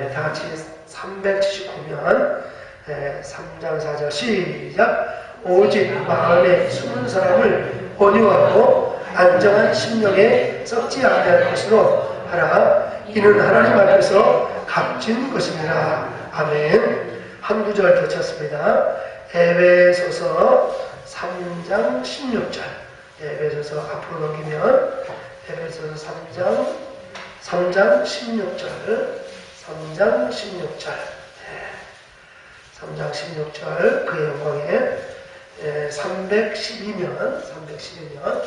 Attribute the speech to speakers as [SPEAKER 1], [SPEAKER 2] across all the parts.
[SPEAKER 1] 네, 다 같이 379면 3장 4절 시작. 오직 마음에 숨은 사람을 온유하고 안정한 심령에 썩지 아니할 것으로 하라. 이는 하나님 앞에서 값진 것입니다. 아멘. 한 구절 더 쳤습니다. 에베소서 3장 16절. 에베소서 앞으로 넘기면 에베소서 3장 3장 16절 3장 16절. 3장 16절 그의 영광에 312면 312면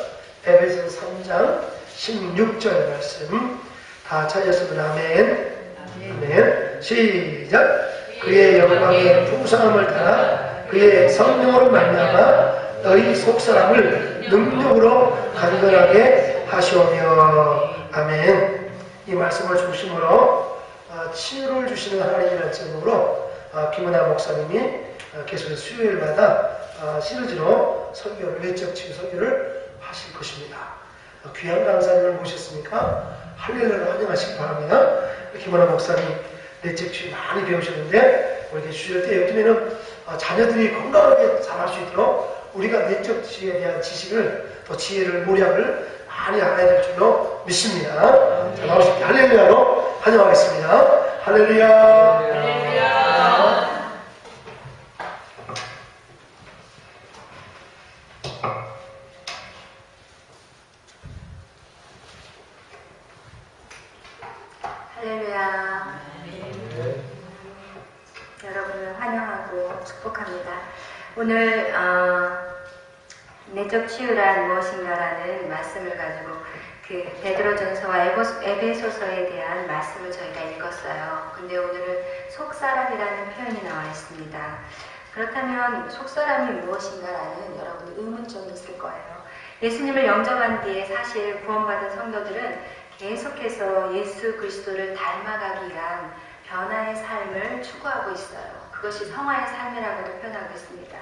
[SPEAKER 1] 에베소 3장 16절 말씀 다 찾았습니다. 아멘. 아멘. 시작. 그의 영광의 풍성함을 따라 그의 성령으로 말미암아 너희 속 사람을 능력으로 강건하게 하시오며 아멘. 이 말씀을 중심으로 치유를 주시는 하나님이라는 제목으로 김은아 목사님이 계속해서 수요일마다 시리즈로 설교를 외적 치유 설교를 하실 것입니다. 귀한 강사님을 모셨으니까 할렐루야 환영하시기 바랍니다. 김은아 목사님 내적 치유 많이 배우셨는데 우리 주실 때 요즘에는 자녀들이 건강하게 자랄 수 있도록 우리가 내적 치유에 대한 지식을 또 지혜를 모략을 많이 알아야 될 줄로 믿습니다. 자, 때 할렐루야로 환영하겠습니다. 할렐루야. 할렐루야.
[SPEAKER 2] 할렐루야. 여러분을 환영하고 축복합니다. 오늘 어, 내적 치유란 무엇인가라는 말씀을 가지고 그 베드로전서와 에베소서에 대한 말씀을 저희가 읽었어요. 근데 오늘은 속사람이라는 표현이 나와 있습니다. 그렇다면 속사람이 무엇인가라는 여러분의 의문점이 있을 거예요. 예수님을 영접한 뒤에 사실 구원받은 성도들은 계속해서 예수 그리스도를 닮아가기 위한 변화의 삶을 추구하고 있어요. 그것이 성화의 삶이라고도 표현하고 있습니다.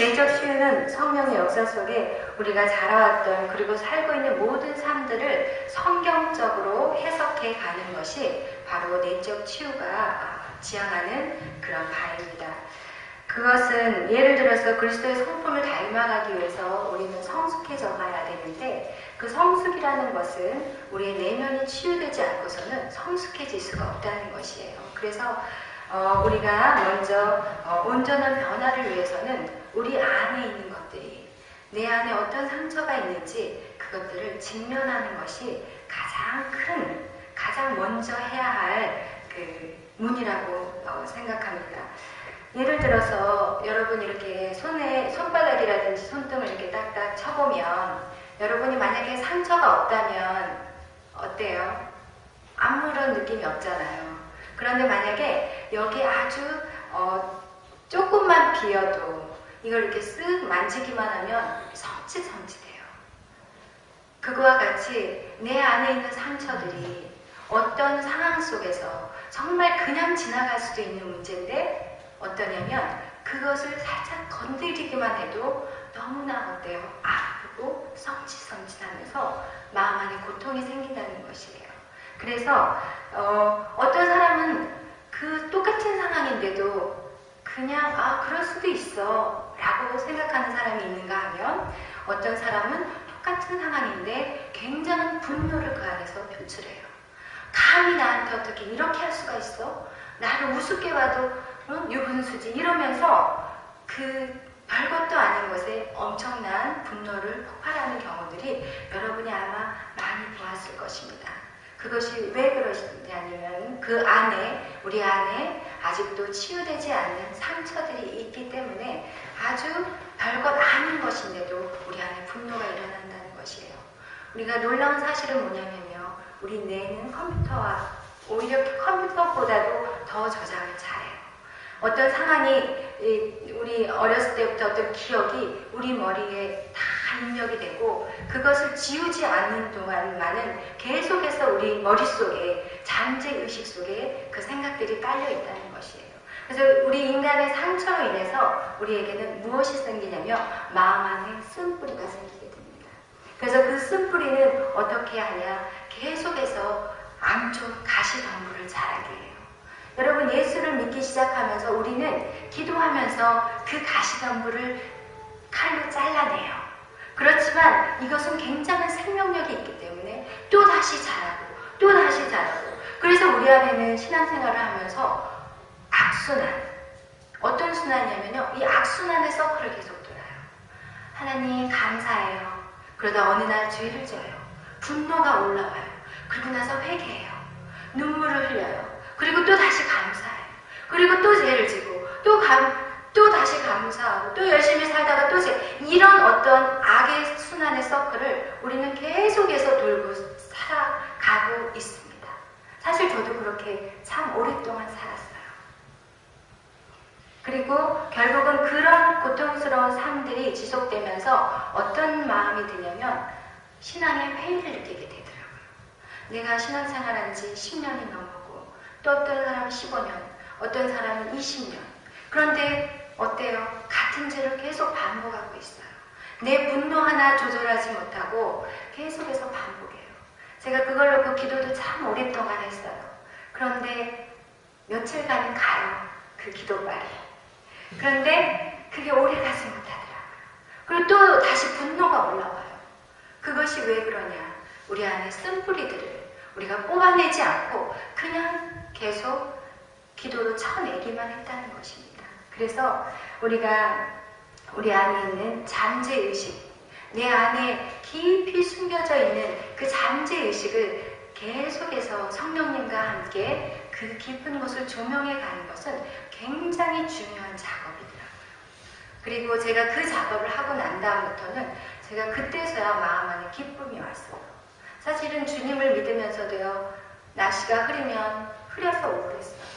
[SPEAKER 2] 내적 치유는 성령의 역사 속에 우리가 자라왔던 그리고 살고 있는 모든 삶들을 성경적으로 해석해 가는 것이 바로 내적 치유가 지향하는 그런 바입니다. 그것은 예를 들어서 그리스도의 성품을 닮아가기 위해서 우리는 성숙해져 가야 되는데 그 성숙이라는 것은 우리의 내면이 치유되지 않고서는 성숙해질 수가 없다는 것이에요. 그래서 어, 우리가 먼저 어, 온전한 변화를 위해서는 우리 안에 있는 것들이 내 안에 어떤 상처가 있는지 그것들을 직면하는 것이 가장 큰, 가장 먼저 해야 할 그 문이라고 어, 생각합니다. 예를 들어서 여러분 이렇게 손에 손바닥이라든지 손등을 이렇게 딱딱 쳐보면 여러분이 만약에 상처가 없다면 어때요? 아무런 느낌이 없잖아요. 그런데 만약에 여기 아주 어, 조금만 비어도 이걸 이렇게 쓱 만지기만 하면 성치성치돼요. 그거와 같이 내 안에 있는 상처들이 어떤 상황 속에서 정말 그냥 지나갈 수도 있는 문제인데 어떠냐면 그것을 살짝 건드리기만 해도 너무나 어때요? 아프고 성치성치하면서 마음 안에 고통이 생긴다는 것이에요. 그래서 어, 어떤 사람은 그 똑같은 상황인데도 그냥 아 그럴 수도 있어 라고 생각하는 사람이 있는가 하면 어떤 사람은 똑같은 상황인데 굉장한 분노를 그 안에서 표출해요. 감히 나한테 어떻게 이렇게 할 수가 있어? 나를 우습게 봐도 응? 유분수지 이러면서 그 별것도 아닌 것에 엄청난 분노를 폭발하는 경우들이 여러분이 아마 많이 보았을 것입니다. 그것이 왜 그러시냐면 그 안에 우리 안에 아직도 치유되지 않는 상처들이 있기 때문에 아주 별것 아닌 것인데도 우리 안에 분노가 일어난다는 것이에요. 우리가 놀라운 사실은 뭐냐면요. 우리 뇌는 컴퓨터와 오히려 컴퓨터보다도 더 저장을 잘해요. 어떤 상황이 우리 어렸을 때부터 어떤 기억이 우리 머리에 다 입력이 되고 그것을 지우지 않는 동안만은 계속해서 우리 머릿속에 잠재 의식 속에 그 생각들이 깔려 있다는 것이에요. 그래서 우리 인간의 상처로 인해서 우리에게는 무엇이 생기냐면 마음 안에 쓴뿌리가 생기게 됩니다. 그래서 그 쓴뿌리는 어떻게 하냐 계속해서 안쪽 가시덤불을 자라게 해요. 그리고 예수를 믿기 시작하면서 우리는 기도하면서 그 가시덤불을 칼로 잘라내요. 그렇지만 이것은 굉장한 생명력이 있기 때문에 또 다시 자라고 또 다시 자라고. 그래서 우리 안에는 신앙생활을 하면서 악순환. 어떤 순환이냐면요. 이 악순환의 서클을 계속 돌아요. 하나님 감사해요. 그러다 어느 날 죄를 져요. 분노가 올라와요. 그리고 나서 회개해요. 눈물을 흘려요. 그리고 또 다시 감사해요. 그리고 또 죄를 지고 또 감, 또 다시 감사하고 또 열심히 살다가 또 제, 이런 어떤 악의 순환의 서클을 우리는 계속해서 돌고 살아가고 있습니다. 사실 저도 그렇게 참 오랫동안 살았어요. 그리고 결국은 그런 고통스러운 삶들이 지속되면서 어떤 마음이 드냐면 신앙의 회의를 느끼게 되더라고요. 내가 신앙생활한 지 10년이 넘었고 또 어떤 사람은 15년, 어떤 사람은 20년. 그런데 어때요? 같은 죄를 계속 반복하고 있어요. 내 분노 하나 조절하지 못하고 계속해서 반복해요. 제가 그걸 놓고 기도도 참 오랫동안 했어요. 그런데 며칠간은 가요. 그 기도발이. 그런데 그게 오래 가지 못하더라고요. 그리고 또 다시 분노가 올라와요. 그것이 왜 그러냐? 우리 안에 쓴 뿌리들을 우리가 뽑아내지 않고 그냥 계속 기도로 쳐내기만 했다는 것입니다. 그래서 우리가 우리 안에 있는 잠재의식, 내 안에 깊이 숨겨져 있는 그 잠재의식을 계속해서 성령님과 함께 그 깊은 곳을 조명해 가는 것은 굉장히 중요한 작업이더라고요. 그리고 제가 그 작업을 하고 난 다음부터는 제가 그때서야 마음 안에 기쁨이 왔어요. 사실은 주님을 믿으면서도요, 날씨가 흐리면 흐려서 우울했어요.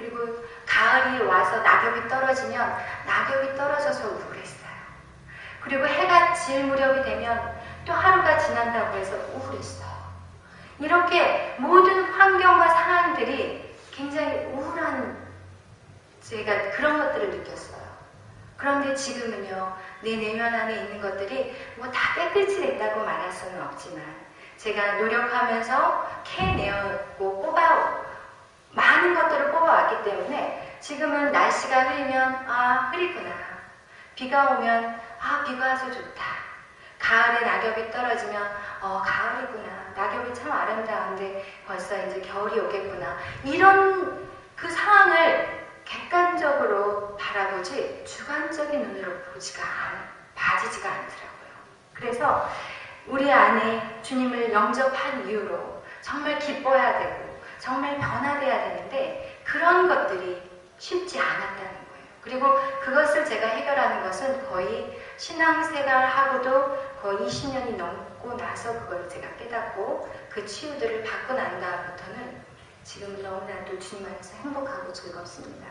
[SPEAKER 2] 그리고 가을이 와서 낙엽이 떨어지면 낙엽이 떨어져서 우울했어요. 그리고 해가 질 무렵이 되면 또 하루가 지난다고 해서 우울했어요. 이렇게 모든 환경과 상황들이 굉장히 우울한 제가 그런 것들을 느꼈어요. 그런데 지금은요, 내 내면 안에 있는 것들이 뭐 다 깨끗이 됐다고 말할 수는 없지만 제가 노력하면서 캐내었고 뽑아 많은 것들을 뽑아왔기 때문에 지금은 날씨가 흐리면 아 흐리구나. 비가 오면 아 비가 와서 좋다. 가을에 낙엽이 떨어지면 어 가을이구나. 낙엽이 참 아름다운데 벌써 이제 겨울이 오겠구나. 이런 그 상황을 객관적으로 바라보지 주관적인 눈으로 보지가 않, 봐지지가 않더라고요. 그래서 우리 안에 주님을 영접한 이후로 정말 기뻐야 되고 정말 변화돼야 되는데 그런 것들이 쉽지 않았다는 거예요. 그리고 그것을 제가 해결하는 것은 거의 신앙생활하고도 거의 20년이 넘고 나서 그걸 제가 깨닫고 그 치유들을 받고 난 다음부터는 지금 너무나도 주님 안에서 행복하고 즐겁습니다.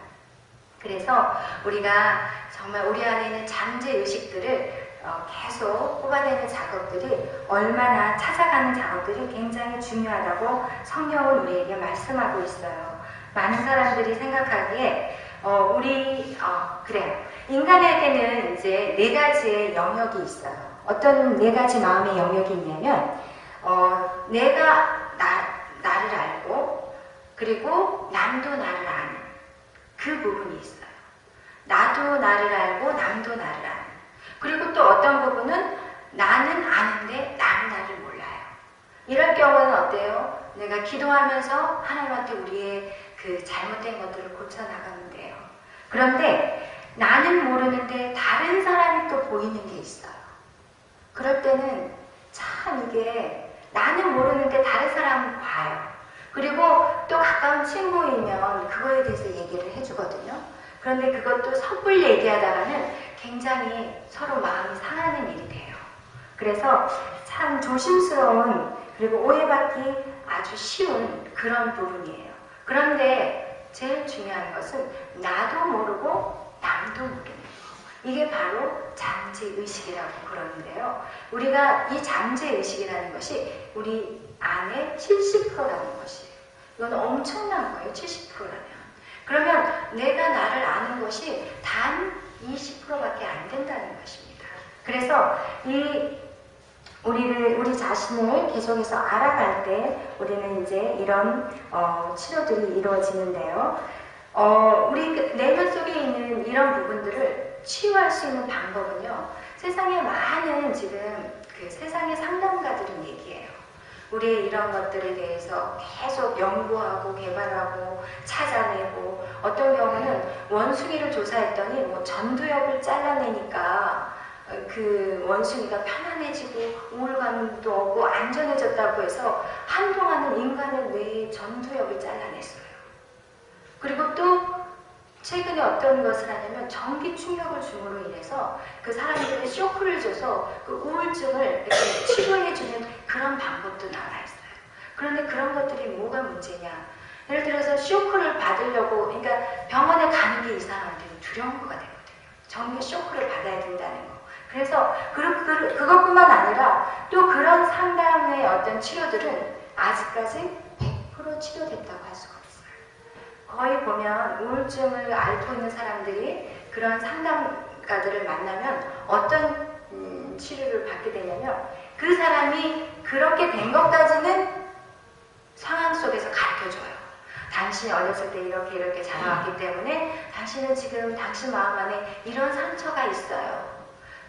[SPEAKER 2] 그래서 우리가 정말 우리 안에 있는 잠재 의식들을 어, 계속 뽑아내는 작업들이 얼마나 찾아가는 작업들이 굉장히 중요하다고 성경은 우리에게 말씀하고 있어요. 많은 사람들이 생각하기에 어, 우리 어, 그래요. 인간에게는 이제 네 가지의 영역이 있어요. 어떤 네 가지 마음의 영역이 있냐면 어, 내가 나, 나를 알고 그리고 남도 나를 아는 그 부분이 있어요. 나도 나를 알고 남도 나를 아는 그리고 또 어떤 부분은 나는 아는데 남은 나를 몰라요. 이럴 경우는 어때요? 내가 기도하면서 하나님한테 우리의 그 잘못된 것들을 고쳐나가면 돼요. 그런데 나는 모르는데 다른 사람이 또 보이는 게 있어요. 그럴 때는 참 이게 나는 모르는데 다른 사람은 봐요. 그리고 또 가까운 친구이면 그거에 대해서 얘기를 해주거든요. 그런데 그것도 섣불리 얘기하다가는 굉장히 서로 마음이 상하는 일이 돼요. 그래서 참 조심스러운 그리고 오해받기 아주 쉬운 그런 부분이에요. 그런데 제일 중요한 것은 나도 모르고 남도 모르는 거. 이게 바로 잠재의식이라고 그러는데요. 우리가 이 잠재의식이라는 것이 우리 안에 70%라는 것이에요. 이건 엄청난 거예요. 70%라면. 그러면 내가 나를 아는 것이 단 20%밖에 안 된다는 것입니다. 그래서 이 우리를 우리 자신을 계속해서 알아갈 때 우리는 이제 이런 어, 치료들이 이루어지는데요. 어, 우리 그 내면 속에 있는 이런 부분들을 치유할 수 있는 방법은요. 세상에 많은 지금 그 세상의 상담가들은 얘기해요. 우리의 이런 것들에 대해서 계속 연구하고 개발하고 찾아내고 어떤 경우는 원숭이를 조사했더니 뭐 전두엽을 잘라내니까 어, 그 원숭이가 편안해지고 우울감도 오고 안전해졌다고 해서 한동안은 인간의 뇌에 전두엽을 잘라냈어요. 그리고 또 최근에 어떤 것을 하냐면 전기 충격을 줌으로 인해서 그 사람들의 쇼크를 줘서 그 우울증을 치료해주는 그런 방법도 나와 있어요. 그런데 그런 것들이 뭐가 문제냐? 예를 들어서 쇼크를 받으려고, 그러니까 병원에 가는 게 이 사람한테는 두려운 거가 되거든요. 전기 쇼크를 받아야 된다는 거. 그래서 그, 그, 그것뿐만 아니라 또 그런 상담의 어떤 치료들은 아직까지 100% 치료됐다고 할 수가 없어요. 거의 보면 우울증을 앓고 있는 사람들이 그런 상담가들을 만나면 어떤 음, 치료를 받게 되냐면 그 사람이 그렇게 된 것까지는 상황 속에서 가르쳐줘요. 당신이 어렸을 때 이렇게 이렇게 자라왔기 때문에 당신은 지금 당신 마음 안에 이런 상처가 있어요.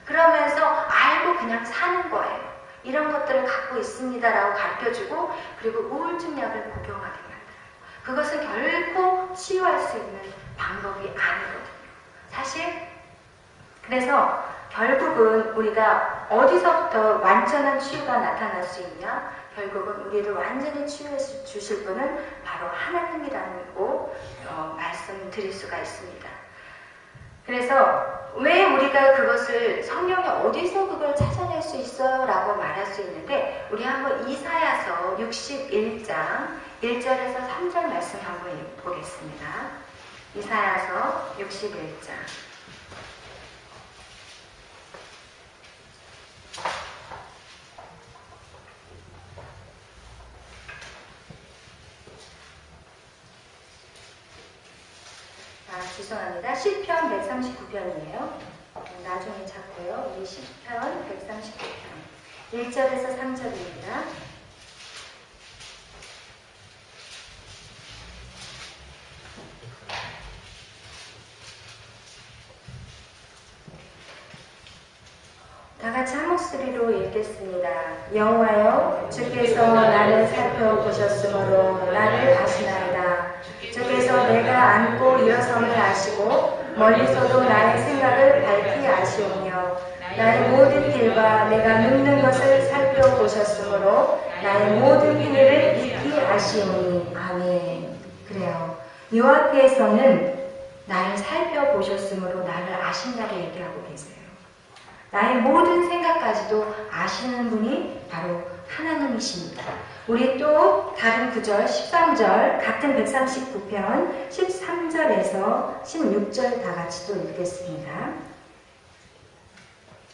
[SPEAKER 2] 그러면서 알고 그냥 사는 거예요. 이런 것들을 갖고 있습니다라고 가르쳐주고 그리고 우울증 약을 복용하게 만들어요. 그것은 결코 치유할 수 있는 방법이 아니거든요. 사실 그래서 결국은 우리가 어디서부터 완전한 치유가 나타날 수 있냐? 결국은 우리를 완전히 치유해 주실 분은 바로 하나님이라고 어, 말씀드릴 수가 있습니다. 그래서 왜 우리가 그것을 성경에 어디서 그걸 찾아낼 수 있어요? 라고 말할 수 있는데 우리 한번 이사야서 61장 1절에서 3절 말씀 한번 보겠습니다. 이사야서 61장 아, 죄송합니다. 시편 139편이에요. 나중에 찾고요. 우리 시편 139편. 1절에서 3절입니다. 다 같이 한 목소리로 읽겠습니다. 여호와여, 주께서 나를 살펴보셨으므로 나를 아시나이다. 주께서 내가 앉고 일어섬을 아시고 멀리서도 나의 생각을 밝히 아시오며 나의 모든 길과 내가 눕는 것을 살펴보셨으므로 나의 모든 행위를 익히 아시오니 아멘. 그래요. 여호와께서는 나를 살펴보셨으므로 나를 아신다고 얘기하고 계세요. 나의 모든 생각까지도 아시는 분이 바로 하나님이십니다. 우리 또 다른 구절 13절 같은 139편 13절에서 16절 다 같이 또 읽겠습니다.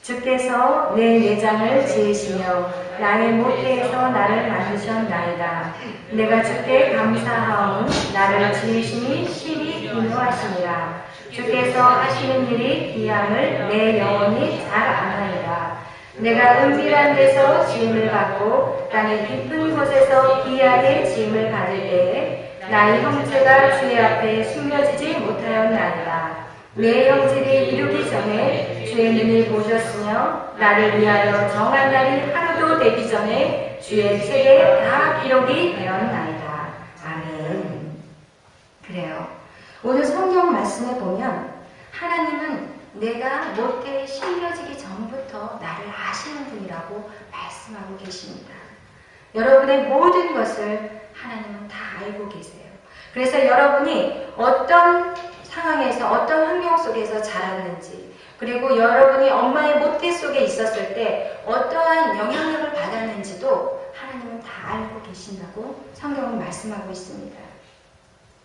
[SPEAKER 2] 주께서 내 내장을 지으시며 나의 모태에서 나를 만드셨나이다. 내가 주께 감사하오니 나를 지으시니 심히 기노하시니라. 주께서 하시는 일이 귀함을 내 영혼이 잘 아나이다. 내가 은밀한 데서 지음을 받고 땅의 깊은 곳에서 귀하게 지음을 받을 때에 나의 형제가 주의 앞에 숨겨지지 못하였나이다. 내 형제를 이루기 전에 주의 눈을 보셨으며 나를 위하여 정한 날이 하루도 되기 전에 주의 책에 다 기록이 되었나이다. 아멘. 그래요. 오늘 성경 말씀에 보면 하나님은 내가 모태에 심겨지기 전부터 나를 아시는 분이라고 말씀하고 계십니다. 여러분의 모든 것을 하나님은 다 알고 계세요. 그래서 여러분이 어떤 상황에서 어떤 환경 속에서 자랐는지 그리고 여러분이 엄마의 모태 속에 있었을 때 어떠한 영향력을 받았는지도 하나님은 다 알고 계신다고 성경은 말씀하고 있습니다.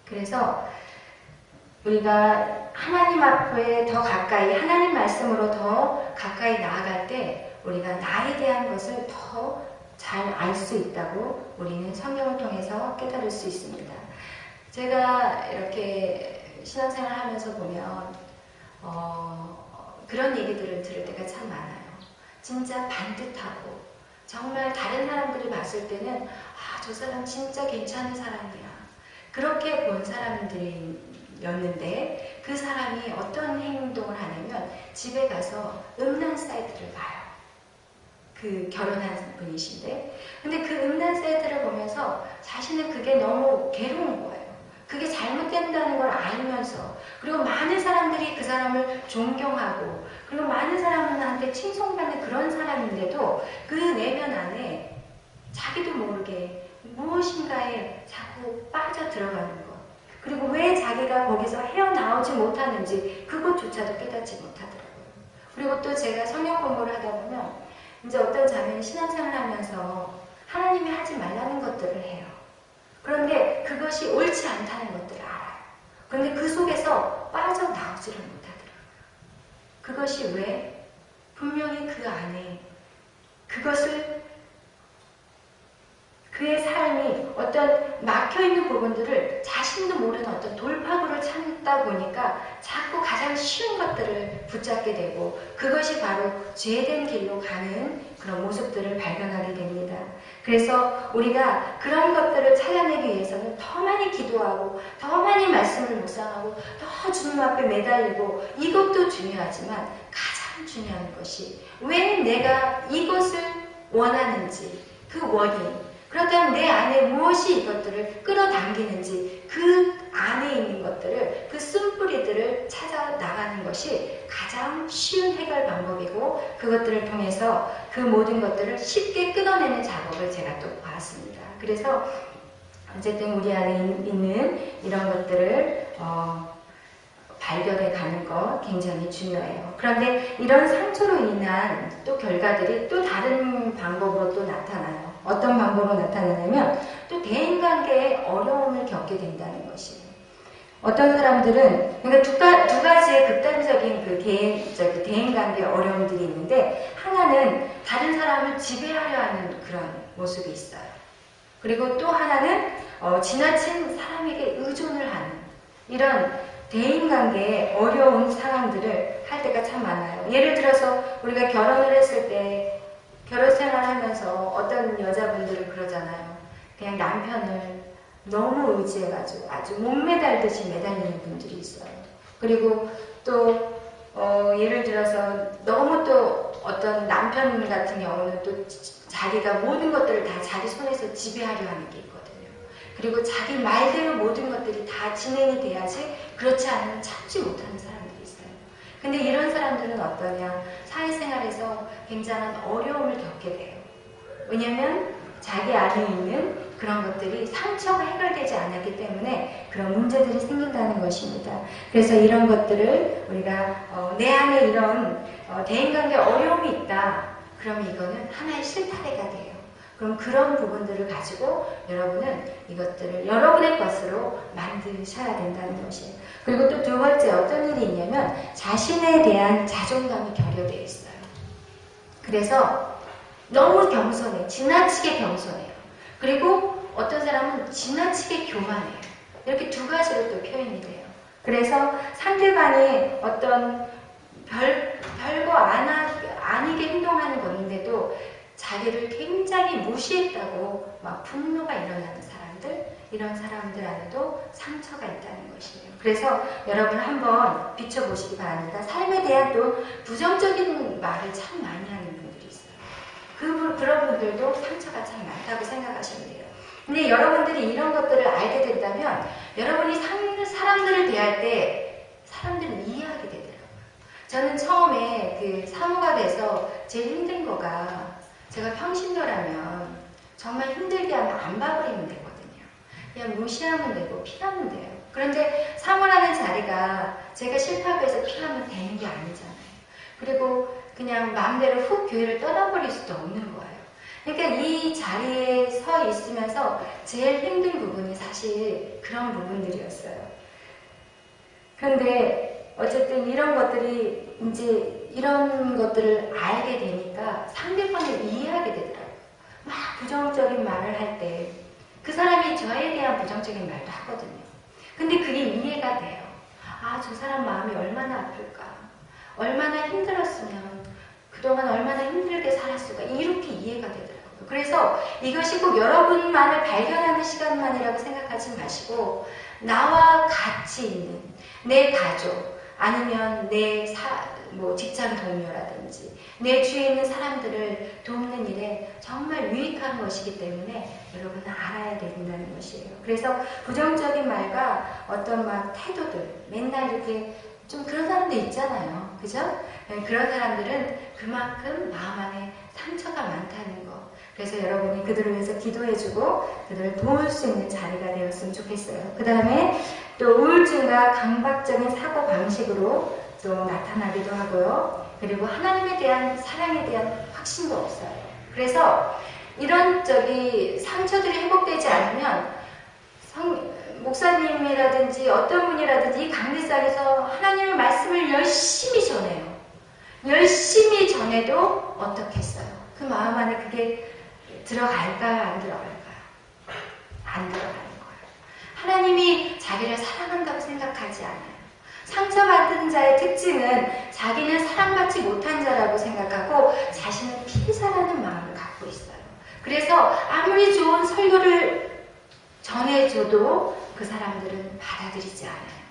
[SPEAKER 2] 그래서 우리가 하나님 앞에 더 가까이, 하나님 말씀으로 더 가까이 나아갈 때 우리가 나에 대한 것을 더 잘 알 수 있다고 우리는 성경을 통해서 깨달을 수 있습니다. 제가 이렇게 신앙생활 하면서 보면, 어, 그런 얘기들을 들을 때가 참 많아요. 진짜 반듯하고, 정말 다른 사람들이 봤을 때는 아, 저 사람 진짜 괜찮은 사람이야. 그렇게 본 사람들이었는데 그 사람이 어떤 행동을 하냐면 집에 가서 음란 사이트를 봐요. 그 결혼한 분이신데. 근데 그 음란 사이트를 보면서 자신은 그게 너무 괴로운 거예요. 그게 잘못된다는 걸 알면서 그리고 많은 사람들이 그 사람을 존경하고 그리고 많은 사람들한테 칭송받는 그런 사람인데도 그 내면 안에 자기도 모르게 무엇인가에 자꾸 빠져 들어가는 것. 그리고 왜 자기가 거기서 헤어나오지 못하는지 그것조차도 깨닫지 못하더라고요. 그리고 또 제가 성경 공부를 하다 보면 이제 어떤 자매는 신앙생활 하면서 하나님이 하지 말라는 것들을 해요. 그런데 그것이 옳지 않다는 것들을 알아요. 그런데 그 속에서 빠져나오지를 못하더라고요. 그것이 왜? 분명히 그 안에 그것을 그의 삶이 어떤 막혀있는 부분들을 자신도 모르는 어떤 돌파구를 찾다 보니까 자꾸 가장 쉬운 것들을 붙잡게 되고 그것이 바로 죄된 길로 가는 그런 모습들을 발견하게 됩니다. 그래서 우리가 그런 것들을 찾아내기 위해서는 더 많이 기도하고 더 많이 말씀을 묵상하고 더 주님 앞에 매달리고 이것도 중요하지만 가장 중요한 것이 왜 내가 이것을 원하는지 그 원인 그렇다면 내 안에 무엇이 이것들을 끌어당기는지 그 안에 있는 것들을 그 쓴뿌리들을 찾아 나가는 것이 가장 쉬운 해결 방법이고 그것들을 통해서 그 모든 것들을 쉽게 끊어내는 작업을 제가 또 봤습니다. 그래서 어쨌든 우리 안에 있는 이런 것들을 어, 발견해 가는 것 굉장히 중요해요. 그런데 이런 상처로 인한 또 결과들이 또 다른 방법으로 또 나타나요. 어떤 방법으로 나타나냐면 또 대인관계에 어려움을 겪게 된다는 것이에요. 어떤 사람들은 그러니까 두, 가, 두 가지의 극단적인 그 대인, 저기 대인관계 어려움들이 있는데 하나는 다른 사람을 지배하려 하는 그런 모습이 있어요. 그리고 또 하나는 어, 지나친 사람에게 의존을 하는 이런 대인관계에 어려운 상황들을 할 때가 참 많아요. 예를 들어서 우리가 결혼을 했을 때 결혼 생활하면서 어떤 여자분들은 그러잖아요. 그냥 남편을 너무 의지해가지고 아주 목매달듯이 매달리는 분들이 있어요. 그리고 또 어, 예를 들어서 너무 또 어떤 남편 같은 경우는 또 자기가 모든 것들을 다 자기 손에서 지배하려 하는 게 있거든요. 그리고 자기 말대로 모든 것들이 다 진행이 돼야지 그렇지 않으면 참지 못하는 있어요. 근데 이런 사람들은 어떠냐? 사회생활에서 굉장한 어려움을 겪게 돼요. 왜냐면 자기 안에 있는 그런 것들이 상처가 해결되지 않았기 때문에 그런 문제들이 생긴다는 것입니다. 그래서 이런 것들을 우리가 어, 내 안에 이런 어, 대인관계 어려움이 있다. 그러면 이거는 하나의 실타래가 돼요. 그럼 그런 부분들을 가지고 여러분은 이것들을 여러분의 것으로 만드셔야 된다는 것이에요. 그리고 또 두 번째 어떤 일이 있냐면 자신에 대한 자존감이 결여되어 있어요. 그래서 너무 겸손해. 지나치게 겸손해요. 그리고 어떤 사람은 지나치게 교만해요. 이렇게 두 가지로 또 표현이 돼요. 그래서 상대방이 어떤 별, 별거 안 하, 아니게 행동하는 건데도 자기를 굉장히 무시했다고 막 분노가 일어나는 사람들, 이런 사람들 안에도 상처가 있다는 것이에요. 그래서 여러분 한번 비춰보시기 바랍니다. 삶에 대한 또 부정적인 말을 참 많이 하는 분들이 있어요. 그, 그런 분들도 상처가 참 많다고 생각하시면 돼요. 근데 여러분들이 이런 것들을 알게 된다면 여러분이 상, 사람들을 대할 때 사람들을 이해하게 되더라고요. 저는 처음에 그 사모가 돼서 제일 힘든 거가 제가 평신도라면 정말 힘들게 하면 안 봐버리면 되거든요. 그냥 무시하면 되고 피하면 돼요. 그런데 사모라는 자리가 제가 싫다고 해서 피하면 되는 게 아니잖아요. 그리고 그냥 마음대로 훅 교회를 떠나버릴 수도 없는 거예요. 그러니까 이 자리에 서 있으면서 제일 힘든 부분이 사실 그런 부분들이었어요. 그런데 어쨌든 이런 것들이 이제 이런 것들을 알게 되니까 상대방을 이해하게 되더라고요. 막 부정적인 말을 할 때 그 사람이 저에 대한 부정적인 말도 하거든요. 근데 그게 이해가 돼요. 아, 저 사람 마음이 얼마나 아플까. 얼마나 힘들었으면 그동안 얼마나 힘들게 살았을까. 이렇게 이해가 되더라고요. 그래서 이것이 꼭 여러분만을 발견하는 시간만이라고 생각하지 마시고 나와 같이 있는 내 가족 아니면 내 사, 뭐 직장 동료라든지 내 주위에 있는 사람들을 돕는 일에 정말 유익한 것이기 때문에 여러분은 알아야 된다는 것이에요. 그래서 부정적인 말과 어떤 막 태도들 맨날 이렇게 좀 그런 사람들 있잖아요. 그죠? 네, 그런 사람들은 그만큼 마음 안에 상처가 많다는 거. 그래서 여러분이 그들을 위해서 기도해주고 그들을 도울 수 있는 자리가 되었으면 좋겠어요. 그 다음에 또 우울증과 강박적인 사고 방식으로 또 나타나기도 하고요. 그리고 하나님에 대한 사랑에 대한 확신도 없어요. 그래서 이런 저기 상처들이 회복되지 않으면 성, 목사님이라든지 어떤 분이라든지 이 강대상에서 하나님의 말씀을 열심히 전해요. 열심히 전해도 어떻겠어요? 그 마음 안에 그게 들어갈까요? 안 들어갈까요? 안 들어가는 거예요. 하나님이 자기를 사랑한다고 생각하지 않아요. 상처받은 자의 특징은 자기는 사랑받지 못한 자라고 생각하고 자신은 피해자라는 마음을 갖고 있어요. 그래서 아무리 좋은 설교를 전해줘도 그 사람들은 받아들이지 않아요.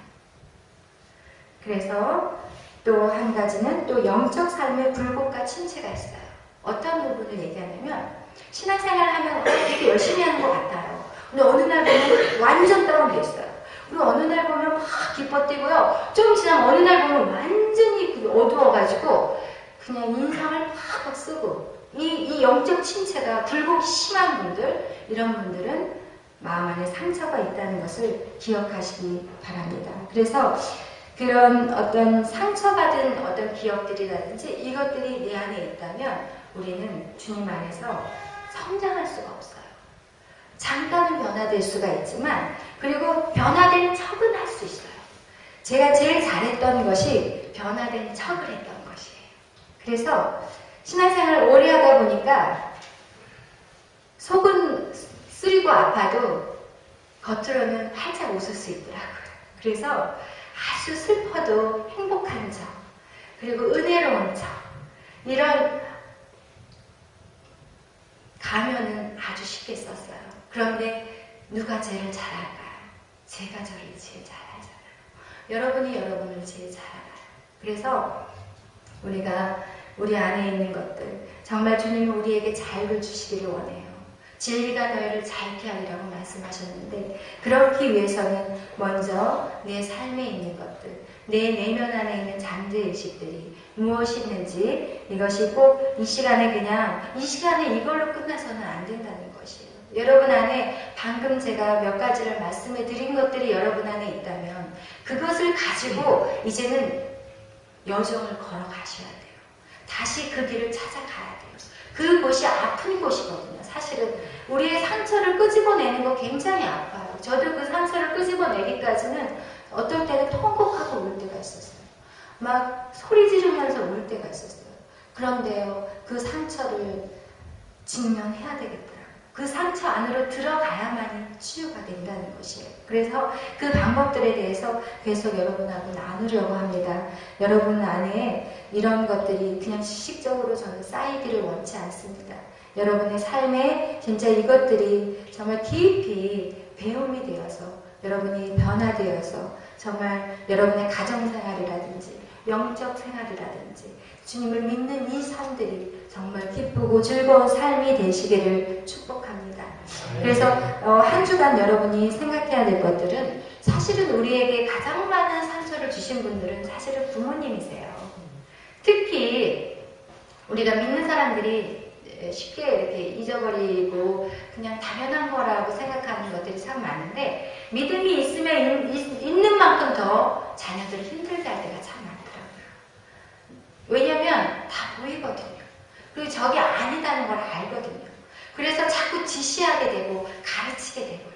[SPEAKER 2] 그래서 또 한 가지는 또 영적 삶의 굴곡과 침체가 있어요. 어떤 부분을 얘기하냐면 신앙생활을 하면 되게 열심히 하는 것 같아요. 근데 어느 날 보면 완전 다운돼 있어요. 그리고 어느 날 보면 막 기뻐 뛰고요. 좀 지나면 어느 날 보면 완전히 그 어두워가지고 그냥 인상을 팍 쓰고 이, 이 영적 침체가 굴곡이 심한 분들 이런 분들은 마음 안에 상처가 있다는 것을 기억하시기 바랍니다. 그래서 그런 어떤 상처받은 어떤 기억들이라든지 이것들이 내 안에 있다면 우리는 주님 안에서 성장할 수가 없어요. 잠깐은 변화될 수가 있지만 그리고 변화된 척은 할 수 있어요. 제가 제일 잘했던 것이 변화된 척을 했던 것이에요. 그래서 신앙생활을 오래 하다 보니까 속은 쓰리고 아파도 겉으로는 활짝 웃을 수 있더라고요. 그래서 아주 슬퍼도 행복한 척, 그리고 은혜로운 척, 이런 가면은 아주 쉽게 썼어요. 그런데 누가 제일 잘할까요? 제가 저를 제일 잘하잖아요. 여러분이 여러분을 제일 잘 알아요. 그래서 우리가 우리 안에 있는 것들 정말 주님이 우리에게 자유를 주시기를 원해요. 진리가 너희를 자유케 하리라고 말씀하셨는데 그렇기 위해서는 먼저 내 삶에 있는 것들 내 내면 안에 있는 잠재의식들이 무엇이 있는지 이것이 꼭 이 시간에 그냥 이 시간에 이걸로 끝나서는 안 된다는. 여러분 안에 방금 제가 몇 가지를 말씀해 드린 것들이 여러분 안에 있다면 그것을 가지고 이제는 여정을 걸어가셔야 돼요. 다시 그 길을 찾아가야 돼요. 그곳이 아픈 곳이거든요. 사실은 우리의 상처를 끄집어내는 거 굉장히 아파요. 저도 그 상처를 끄집어내기까지는 어떨 때는 통곡하고 울 때가 있었어요. 막 소리 지르면서 울 때가 있었어요. 그런데요, 그 상처를 직면해야 되겠더라고요. 그 상처 안으로 들어가야만이 치유가 된다는 것이에요. 그래서 그 방법들에 대해서 계속 여러분하고 나누려고 합니다. 여러분 안에 이런 것들이 그냥 시식적으로 저는 쌓이기를 원치 않습니다. 여러분의 삶에 진짜 이것들이 정말 깊이 배움이 되어서 여러분이 변화되어서 정말 여러분의 가정생활이라든지 영적 생활이라든지 주님을 믿는 이 삶들이 정말 기쁘고 즐거운 삶이 되시기를 축복합니다. 그래서 어, 한 주간 여러분이 생각해야 될 것들은 사실은 우리에게 가장 많은 상처를 주신 분들은 사실은 부모님이세요. 특히 우리가 믿는 사람들이 쉽게 이렇게 잊어버리고 그냥 당연한 거라고 생각하는 것들이 참 많은데 믿음이 있으면 있, 있는 만큼 더 자녀들이 힘들게 할 때가 참. 왜냐면 다 보이거든요. 그리고 저게 아니다는 걸 알거든요. 그래서 자꾸 지시하게 되고 가르치게 되버려요.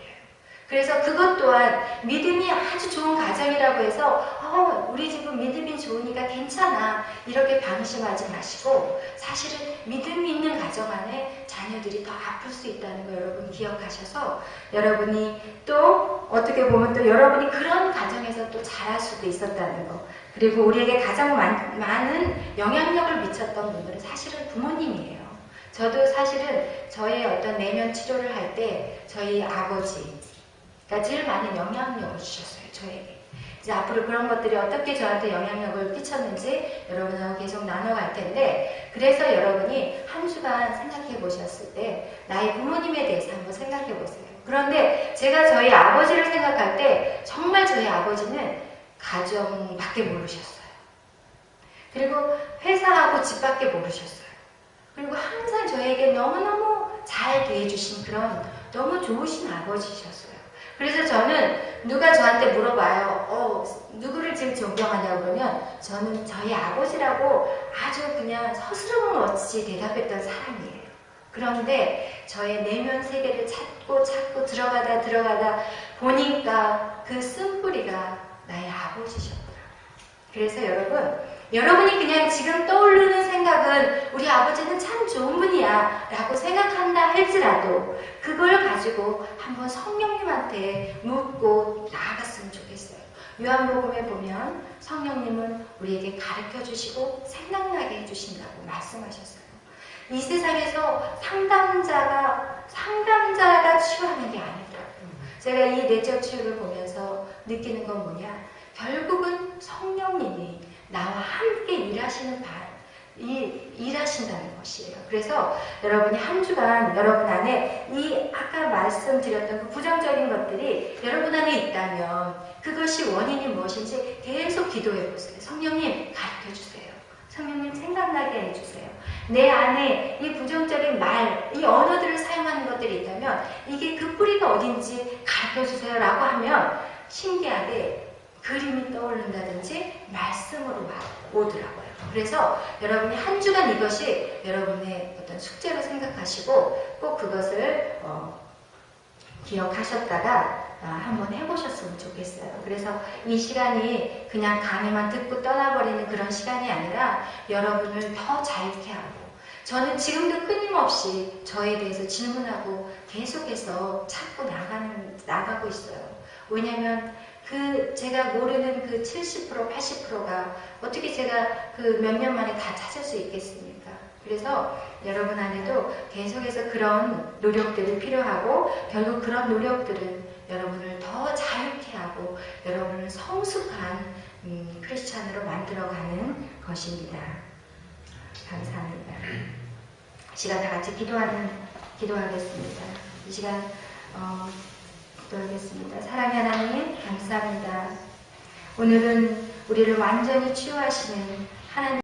[SPEAKER 2] 그래서 그것 또한 믿음이 아주 좋은 가정이라고 해서 어, 우리 집은 믿음이 좋으니까 괜찮아 이렇게 방심하지 마시고 사실은 믿음이 있는 가정 안에 자녀들이 더 아플 수 있다는 거 여러분 기억하셔서 여러분이 또 어떻게 보면 또 여러분이 그런 가정에서 또 자랄 수도 있었다는 거 그리고 우리에게 가장 많, 많은 영향력을 미쳤던 분들은 사실은 부모님이에요. 저도 사실은 저의 어떤 내면 치료를 할 때 저희 아버지가 제일 많은 영향력을 주셨어요, 저에게. 이제 앞으로 그런 것들이 어떻게 저한테 영향력을 끼쳤는지 여러분하고 계속 나눠갈 텐데, 그래서 여러분이 한 주간 생각해 보셨을 때, 나의 부모님에 대해서 한번 생각해 보세요. 그런데 제가 저희 아버지를 생각할 때, 정말 저희 아버지는 가정밖에 모르셨어요. 그리고 회사하고 집밖에 모르셨어요. 그리고 항상 저에게 너무너무 잘 대해주신 그런 너무 좋으신 아버지셨어요. 그래서 저는 누가 저한테 물어봐요. 어, 누구를 지금 존경하냐고 그러면 저는 저희 아버지라고 아주 그냥 서스럼 없이 대답했던 사람이에요. 그런데 저의 내면 세계를 찾고 찾고 들어가다 들어가다 보니까 그 쓴뿌리가 나의 아버지셨더라. 그래서 여러분, 여러분이 그냥 지금 떠오르는 생각은 우리 아버지는 참 좋은 분이야 라고 생각한다 할지라도 그걸 가지고 한번 성령님한테 묻고 나아갔으면 좋겠어요. 요한복음에 보면 성령님은 우리에게 가르쳐 주시고 생각나게 해주신다고 말씀하셨어요. 이 세상에서 상담자가 상담자가 치유하는 게 아니다. 제가 이 내적 치유를 보면서 느끼는 건 뭐냐? 결국은 성령님이 나와 함께 일하시는 바, 일, 일하신다는 것이에요. 그래서 여러분이 한 주간 여러분 안에 이 아까 말씀드렸던 그 부정적인 것들이 여러분 안에 있다면 그것이 원인이 무엇인지 계속 기도해 보세요. 성령님 가르쳐 주세요. 성령님 생각나게 해주세요. 내 안에 이 부정적인 말, 이 언어들을 사용하는 것들이 있다면 이게 그 뿌리가 어딘지 가르쳐 주세요 라고 하면 신기하게 그림이 떠오른다든지 말씀으로 와- 오더라고요. 그래서 여러분이 한 주간 이것이 여러분의 어떤 숙제로 생각하시고 꼭 그것을 어, 기억하셨다가 아, 한번 해보셨으면 좋겠어요. 그래서 이 시간이 그냥 강의만 듣고 떠나버리는 그런 시간이 아니라 여러분을 더 자유케 하고 저는 지금도 끊임없이 저에 대해서 질문하고 계속해서 찾고 나가는, 나가고 있어요. 왜냐면 그 제가 모르는 그 70%, 80%가 어떻게 제가 그 몇 년 만에 다 찾을 수 있겠습니까? 그래서 여러분 안에도 계속해서 그런 노력들이 필요하고 결국 그런 노력들은 여러분을 더 자유케 하고 여러분을 성숙한 음, 크리스찬으로 만들어가는 것입니다. 감사합니다. 이 시간 다 같이 기도하는 기도하겠습니다. 이 시간 어, 기도하겠습니다. 사랑의 하나님 감사합니다. 오늘은 우리를 완전히 치유하시는 하나님.